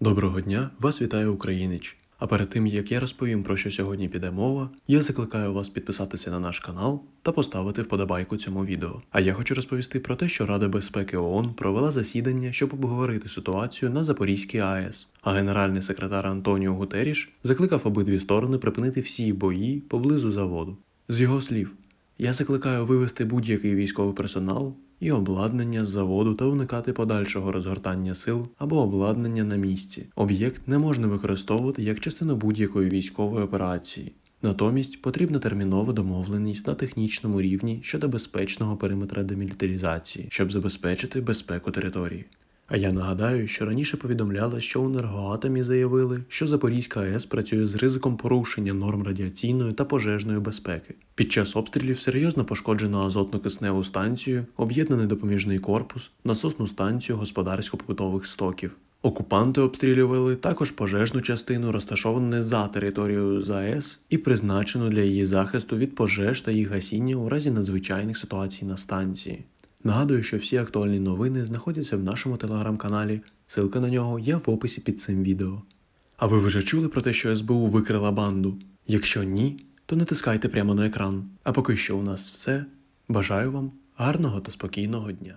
Доброго дня, вас вітає Українич. А перед тим як я розповім про що сьогодні піде мова, я закликаю вас підписатися на наш канал та поставити вподобайку цьому відео. А я хочу розповісти про те, що Рада безпеки ООН провела засідання, щоб обговорити ситуацію на Запорізькій АЕС. А генеральний секретар Антоніо Гутеріш закликав обидві сторони припинити всі бої поблизу заводу. З його слів, я закликаю вивести будь-який військовий персонал і обладнання з заводу та уникати подальшого розгортання сил або обладнання на місці. Об'єкт не можна використовувати як частину будь-якої військової операції. Натомість потрібна термінова домовленість на технічному рівні щодо безпечного периметра демілітаризації, щоб забезпечити безпеку території. А я нагадаю, що раніше повідомляли, що у енергоатомі заявили, що Запорізька АЕС працює з ризиком порушення норм радіаційної та пожежної безпеки. Під час обстрілів серйозно пошкоджено азотно-кисневу станцію, об'єднаний допоміжний корпус, насосну станцію господарсько-побутових стоків. Окупанти обстрілювали також пожежну частину, розташовану за територією ЗАЕС і призначену для її захисту від пожеж та їх гасіння у разі надзвичайних ситуацій на станції. Нагадую, що всі актуальні новини знаходяться в нашому телеграм-каналі. Ссылка на нього є в описі під цим відео. А ви вже чули про те, що СБУ викрила банду? Якщо ні, то натискайте прямо на екран. А поки що у нас все. Бажаю вам гарного та спокійного дня.